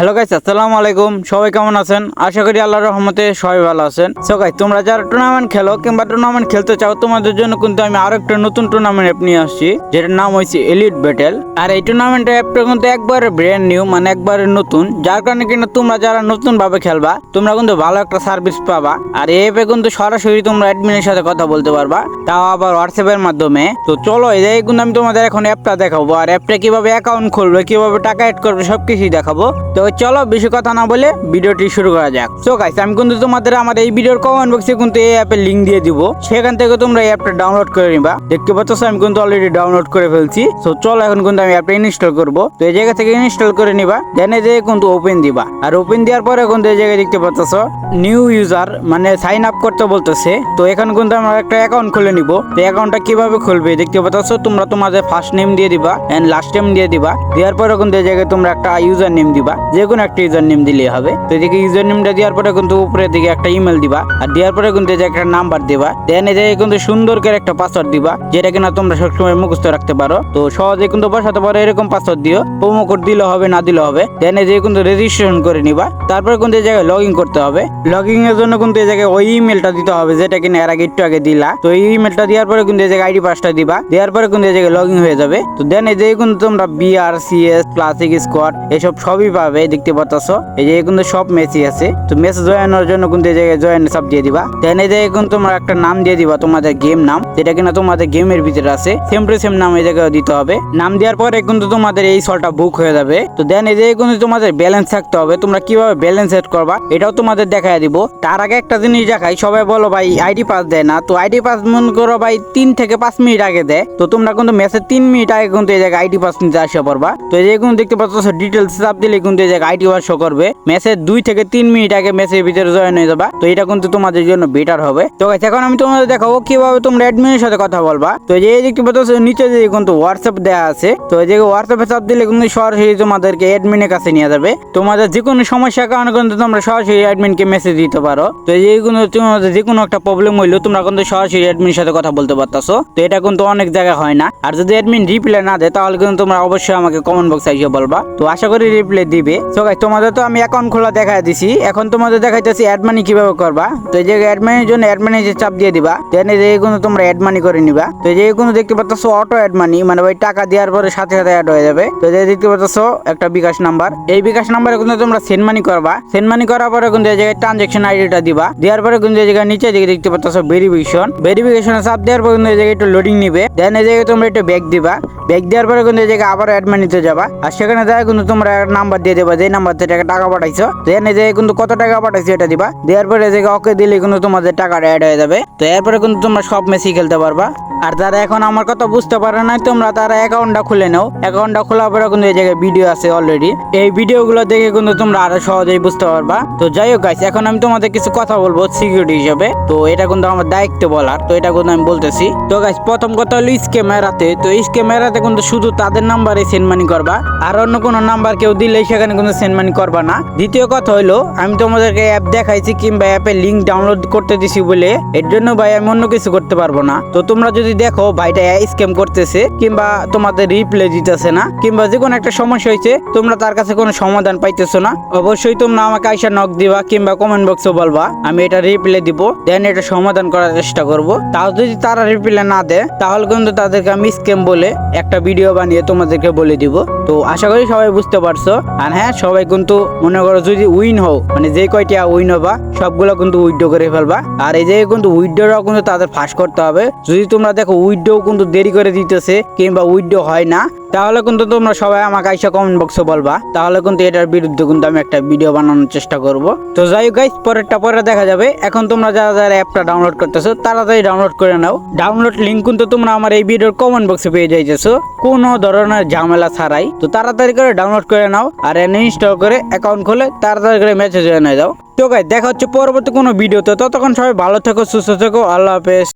Hello guys আসসালামু আলাইকুম। সবাই কেমন আছেন? আশা করি আল্লাহর রহমতে সবাই ভালো আছেন। সো গাইস তোমরা যারা টুর্নামেন্ট খেলো কিংবা টুর্নামেন্ট খেলতে চাও, তোমাদের জন্য কিন্তু আমি আরও একটা নতুন টুর্নামেন্ট অ্যাপ নিয়ে আসছি, যেটার নাম হয়েছে এলিট ব্যাটেল আর এই টুর্নামেন্টের অ্যাপটা কিন্তু একবারে ব্র্যান্ড নিউ মানে একবারে নতুন। যার কারণে কিন্তু তোমরা যারা নতুন ভাবে খেলবা, তোমরা কিন্তু ভালো একটা সার্ভিস পাবা। আর এই অ্যাপে কিন্তু সরাসরি তোমরা অ্যাডমিনের সাথে কথা বলতে পারবা। তাও আবার হোয়াটসঅ্যাপের মাধ্যমে। তো চলো, এই কিন্তু আমি তোমাদের এখন অ্যাপটা দেখাবো। আর অ্যাপটা কীভাবে অ্যাকাউন্ট খুলবে, কীভাবে টাকা অ্যাড করবে, সবকিছুই দেখাবো। তো চলো বেশি কথা না বলে ভিডিওটি শুরু করা যাক। সো গাইস আমি কিন্তু তোমাদের আমার এই ভিডিওর কমেন্ট বক্সে কিন্তু এই অ্যাপের লিংক দিয়ে দিব। সেখান থেকে তোমরা এই অ্যাপটা ডাউনলোড করে নিবা। দেখতে পাচ্ছ, আমি কিন্তু অলরেডি ডাউনলোড করে ফেলছি। সো চলো এখন কিন্তু আমি অ্যাপটা ইনস্টল করব। তো এই জায়গা থেকে ইনস্টল করে নিবা। দেন এই জায়গায় কিন্তু ওপেন দিবা। আর ওপেন দেওয়ার পরে কিন্তু এই জায়গায় দেখতে পাচ্ছ নিউ ইউজার মানে সাইন আপ করতে বলতেছে। তো এখন কিন্তু আমরা একটা অ্যাকাউন্ট খুলে নিব। তো অ্যাকাউন্টটা কীভাবে খুলবে? দেখতে পাচ্ছ, তোমরা তোমাদের ফার্স্ট নেম দিয়ে দিবা এন্ড লাস্ট নেম দিয়ে দিবা। দেওয়ার পরে কিন্তু এই জায়গায় তোমরা একটা ইউজার নেম দিবা। যে কোনো একটা ইউজার নেম দিলেই হবে। তো এদিকে ইউজার নেমটা দেওয়ার পরে কিন্তু উপরের দিকে একটা ইমেল দিবা, আর দেওয়ার পরে কিন্তু যে একটা নাম্বার দিবা দেন এই কিন্তু সুন্দর করে একটা পাসওয়ার্ড দিবা, যেটা কিনা তোমরা সবসময় মুখস্থ রাখতে পারো। তো সহজে কিন্তু বসাতে পারো, এরকম পাসওয়ার্ড দিও প্রোমো কোড দিলে হবে, না দিলে হবে দেন এই কিন্তু রেজিস্ট্রেশন করে নিবা, তারপরে কিন্তু এই জায়গায় লগ ইন করতে হবে। লগ ইন এর জন্য কিন্তু এই জায়গায় ওই ইমেলটা দিতে হবে, যেটা কিনা এর আগে একটু আগে দিলা। তো এই ইমেলটা দেওয়ার পরে কিন্তু এই জায়গায় আইডি পাসটা দিবা, দেওয়ার পরে কিন্তু এই জায়গায় লগ ইন হয়ে যাবে। তো দেন এই কিন্তু তোমরা বিআর সিএস ক্লাসিক স্কোয়াড এসব সবই পাবে। দেখতে পাচ্ছ এই যে কিন্তু সব মেসি আছে। তো মেসি জয়েনের জন্য কিন্তু এই জায়গায় জয়েন সব দিয়ে দিবা। দেন এই জায়গায় কিন্তু তোমরা একটা নাম দিয়ে দিবা, তোমাদের গেম নাম। যেটা কিনা তোমাদের গেমের ভিতরে আছে সেম টু সেম নাম এই জায়গায় দিতে হবে। নাম দেওয়ার পরে কিন্তু তোমাদের এই সলটা বুক হয়ে যাবে। তো দেন এই জায়গায় কিন্তু তোমাদের ব্যালেন্স থাকতে হবে, তোমরা কীভাবে ব্যালেন্স সেট করবা, এটাও তোমাদের দেখাই দিব। তার আগে একটা জিনিস দেখাই, সবাই বলো ভাই আইডি পাস দেয় না, তো আইডি পাস মনে করো ভাই তিন থেকে পাঁচ মিনিট আগে দেয়। তো তোমরা কিন্তু মেসেজ তিন মিনিট আগে কিন্তু এই জায়গায় আইডি পাস নিতে আসে পড়বা। তো এই যে কিন্তু দেখতে পাচ্ছ ডিটেলস চাপ দিলে কিন্তু এই জায়গায় আইডি পাস শো করবে। মেসেজ দুই থেকে তিন মিনিট আগে মেসেজের ভিতরে জয়েন হয়ে যাবা। তো এটা কিন্তু তোমাদের জন্য বেটার হবে। তো এখন আমি তোমাদের দেখাবো কীভাবে তোমরা অ্যাডমিনের সাথে কথা বলবা। তো যে দেখতে পাচ্ছ, নিচে যে কিন্তু হোয়াটসঅ্যাপ দেওয়া আছে, তো যে হোয়াটসঅ্যাপে চাপ দিলে কিন্তু সরাসরি তোমাদেরকে অ্যাডমিনের কাছে নিয়ে যাবে। তোমাদের যে কোনো সমস্যার কারণে কিন্তু তোমরা সরাসরি অ্যাডমিনকে মেসেজ দিতে পারো। তো যে কোনো তোমাদের যে কোনো একটা প্রবলেম হইল, তোমরা কিন্তু সরাসরি অ্যাডমিনের সাথে কথা বলতে পারতাছো। তো এটা কিন্তু অনেক জায়গায় হয় না। আর যদি অ্যাডমিন রিপ্লাই না দেয়, তাহলে কিন্তু তোমরা অবশ্যই আমাকে কমেন্ট বক্সে এসে বলবা। তো আশা করি রিপ্লাই দিবে। তো তোমাদের তো আমি অ্যাকাউন্ট খোলা দেখা দিছি। এখন তোমাদের দেখাইতেছি অ্যাড মানি কীভাবে করবা। তো এই যে অ্যাড মানির জন্য অ্যাড মানি যে চাপ দিয়ে দিবা এই যে কোনো তোমরা অ্যাড মানি করে নিবা। তো যে কোনো দেখতে পাচ্ছ অটো অ্যাড মানি মানে ওই টাকা দেওয়ার পরে সাথে সাথে অ্যাড হয়ে যাবে। তো যে দেখতে পাচ্ছ একটা বিকাশ নাম্বার এই বিকাশ নাম্বারে কিন্তু তোমরা সেন্ড মানি করবা। সেন্ড মানি করার পরে কিন্তু জায়গায় ট্রানজেকশন আইডিটা দিবা। দেওয়ার পরে কিন্তু এই জায়গায় নিচে দিকে দেখতে পাচ্ছ ভেরিফিকেশন ভেরিফিকেশনে চাপ দেওয়ার পরে কিন্তু জায়গায় একটু লোডিং নিবে। দেন এই জায়গায় তোমরা একটু ব্যাগ দিবা। ব্যাগ দেওয়ার পরে কিন্তু এই জায়গায় আবার অ্যাড মানিতে যাবা। আর সেখানে যায় কিন্তু তোমরা নাম্বার দিয়ে দেবা যে নাম্বার থেকে টাকা পাঠাইছো। দেন এই জায়গায় কিন্তু কত টাকা পাঠাইছো এটা দিবা। দেওয়ার পরে এই জায়গায় ওকে দিলে কিন্তু তোমাদের টাকাটা অ্যাড হয়ে যাবে। তো এরপরে কিন্তু তোমরা সব মেসি খেলতে পারবা। আর যারা এখন আমার কথা বুঝতে পারে না তোমরা তারা অ্যাকাউন্টটা খুলে নাও। অ্যাকাউন্টটা খোলার পরে কিন্তু এই জায়গায় ভিডিও আছে অলরেডি এই ভিডিওগুলো দেখে কিন্তু তোমরা আরও সহজেই বুঝতে পারবা। তো যাই হোক গাইস এখন আমি তোমাদের কিছু কথা বলব সিকিউরিটি হিসেবে। তো এটা কিন্তু আমার দায়িত্ব বলার, তো এটা কিন্তু আমি বলতেছি। তো গাইস প্রথম কথা হলো স্কেম এড়াতে তো স্কেম এড়াতে কিন্তু শুধু তাদের নাম্বারে সেন্ড মানি করবা। আর অন্য কোনো নাম্বার কেউ দিলে সেখানে কিন্তু সেন্ড মানি করবা না। দ্বিতীয় কথা হলো, আমি তোমাদেরকে অ্যাপ দেখাইছি কিংবা অ্যাপে লিঙ্ক ডাউনলোড করতে দিছি বলে। এর জন্য ভাই, আমি অন্য কিছু করতে পারব না। তো তোমরা যদি দেখো ভাইটা স্ক্যাম করতেছে কিংবা তোমাদের রিপ্লে দিতেছে না, কিংবা যে কোনো একটা সমস্যা হয়েছে তোমরা তার কাছে কোনো সমাধান পাইতেছো না। অবশ্যই তোমরা আমাকে আইসা নক দিবা কিংবা কমেন্ট বক্সে বলবা, আমি এটা রিপ্লে দিব দেন এটা সমাধান করার চেষ্টা করব। তাও যদি তারা রিপ্লে না দেয়, তাহলে কিন্তু তাদেরকে আমি স্ক্যাম বলে একটা ভিডিও বানিয়ে তোমাদেরকে বলে দিব। তো আশা করি সবাই বুঝতে পারছ। আর হ্যাঁ সবাই কিন্তু মনে করো যদি উইন হও মানে যে কয়টা উইন হবা, সবগুলো কিন্তু উইড্রো করে ফেলবা। আর এই যে কিন্তু উইড্রোটাও কিন্তু তাদের ফাঁস করতে হবে। যদি তোমরা দেখো উইড্রো কিন্তু দেরি করে দিতেছে কিংবা উইড্রো হয় না, তাহলে কিন্তু তোমরা সবাই আমাকে আইসা কমেন্ট বক্সে বলবা। তাহলে কিন্তু এটার বিরুদ্ধে কিন্তু আমি একটা ভিডিও বানানোর চেষ্টা করব। তো যাই হোক গাইস পরেরটা পরে দেখা যাবে। এখন তোমরা যারা যারা অ্যাপটা ডাউনলোড করতেছো, তাড়াতাড়ি ডাউনলোড করে নাও। ডাউনলোড লিঙ্ক কিন্তু তোমরা আমার এই ভিডিওর কমেন্ট বক্সে পেয়ে যাইতেছো। কোনো ধরনের ঝামেলা ছাড়াই। তো তাড়াতাড়ি করে ডাউনলোড করে নাও আর এনে ইনস্টল করে অ্যাকাউন্ট খুলে তাড়াতাড়ি করে মেসেজ হয়ে যাও তো গাই দেখা হচ্ছে পরবর্তী কোনো ভিডিওতে ততক্ষণ সবাই ভালো থেকো, সুস্থ থেকো, আল্লাহ হাফেজ।